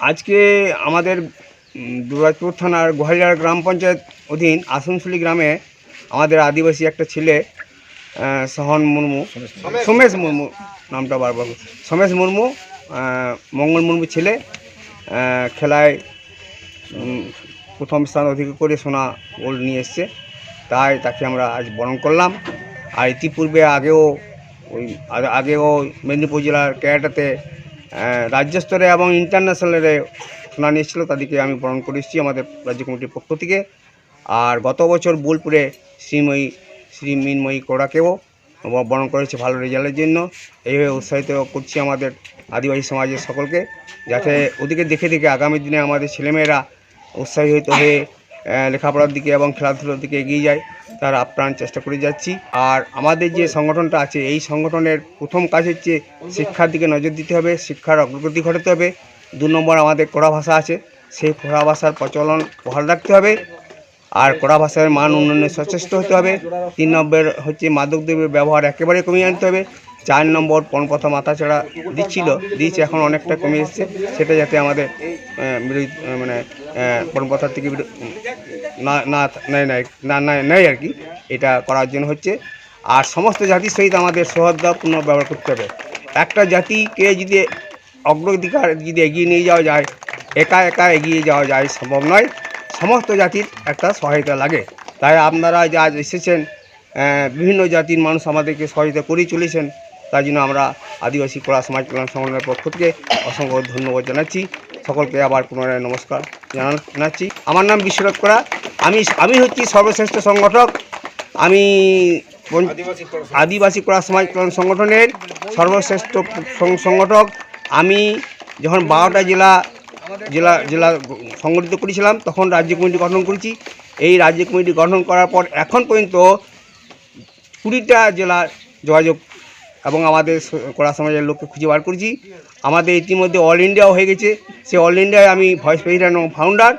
আজকে আমাদের উম, দুর্গাপুর থানার গোহালিয়ার গ্রাম পঞ্চায়েত অধীন আসানসোলি গ্রামে আমাদের আদিবাসী একটা ছেলে সহন মুর্মু সোমেশ মুর্মু নামটা বারবার সোমেশ মুর্মু মঙ্গল মুর্মু ছেলে খেলায় প্রথম স্থান অধিকার করে সোনা গোল্ড নিয়ে এসছে। তাই তাকে আমরা আজ বরণ করলাম। আর ইতিপূর্বে আগেও ওই আগে- আগেও মেদিনীপুর জেলার ক্যারাটাতে রাজ্য স্তরে এবং ইন্টারন্যাশনালে সোনা নিয়েছিল তাদেরকে আমি বরণ করে এসেছি আমাদের রাজ্য কমিটির পক্ষ থেকে। আর গত বছর বোলপুরে শ্রীময়ী শ্রী মিনময়ী কোড়াকেও বরণ করেছে ভালো রেজাল্টের জন্য। এইভাবে উৎসাহিত করছি আমাদের আদিবাসী সমাজের সকলকে, যাতে ওদিকে দেখে দেখে আগামী দিনে আমাদের ছেলেমেয়েরা উৎসাহিত হয়ে লেখাপড়ার দিকে এবং খেলাধুলার দিকে এগিয়ে যায়, তার আপ্রাণ চেষ্টা করে যাচ্ছি। আর আমাদের যে সংগঠনটা আছে, এই সংগঠনের প্রথম কাজ হচ্ছে শিক্ষার দিকে নজর দিতে হবে, শিক্ষার অগ্রগতি ঘটাতে হবে। দু নম্বর আমাদের কড়া ভাষা আছে, সেই কড়া ভাষার প্রচলন বহাল রাখতে হবে। আর কড়া ভাষার মান উন্নয়নে সচেষ্ট হতে হবে। তিন নম্বর হচ্ছে মাদকদ্রব্যের ব্যবহার একেবারে কমিয়ে আনতে হবে। চার নম্বর পণপথা মাথাছাড়া দিচ্ছিল দিচ্ছে এখন অনেকটা কমে এসছে। সেটা যাতে আমাদের মানে পণপথার থেকে না না না, নেয় আর কি। এটা করার জন্য হচ্ছে। আর সমস্ত জাতির সহিত আমাদের সৌহার্দ্যপূর্ণ ব্যবহার করতে হবে। একটা জাতিকে যদি অগ্রাধিকার যদি এগিয়ে নিয়ে যাওয়া যায়, একা একা এগিয়ে যাওয়া যায় সম্ভব নয়। সমস্ত জাতির একটা সহায়তা লাগে। তাই আপনারা যা এসেছেন বিভিন্ন জাতির মানুষ আমাদেরকে সহায়তা করেই চলেছেন। তার জন্য আমরা আদিবাসী কলা সমাজ কল্যাণ সংগঠনের পক্ষ থেকে অসংখ্য ধন্যবাদ জানাচ্ছি। সকলকে আবার পুনরায় নমস্কার জানা- জানাচ্ছি। আমার নাম বিশ্বনাথ করা। আমি আমি হচ্ছি সর্বশ্রেষ্ঠ সংগঠক। আমি আদিবাসী কলা সমাজ কল্যাণ সংগঠনের সর্বশ্রেষ্ঠ সংগঠক। আমি যখন বারোটা জেলা জেলা জেলা সংগঠিত করেছিলাম তখন রাজ্য কমিটি গঠন করেছি। এই রাজ্য কমিটি গঠন করার পর এখন পর্যন্ত কুড়িটা জেলার যোগাযোগ এবং আমাদের কড়া সমাজের লোককে খুঁজে বার করছি। আমাদের ইতিমধ্যে অল ইন্ডিয়াও হয়ে গেছে। সে অল ইন্ডিয়ায় আমি ভয়েস প্রেসিডেন্ট এবং ফাউন্ডার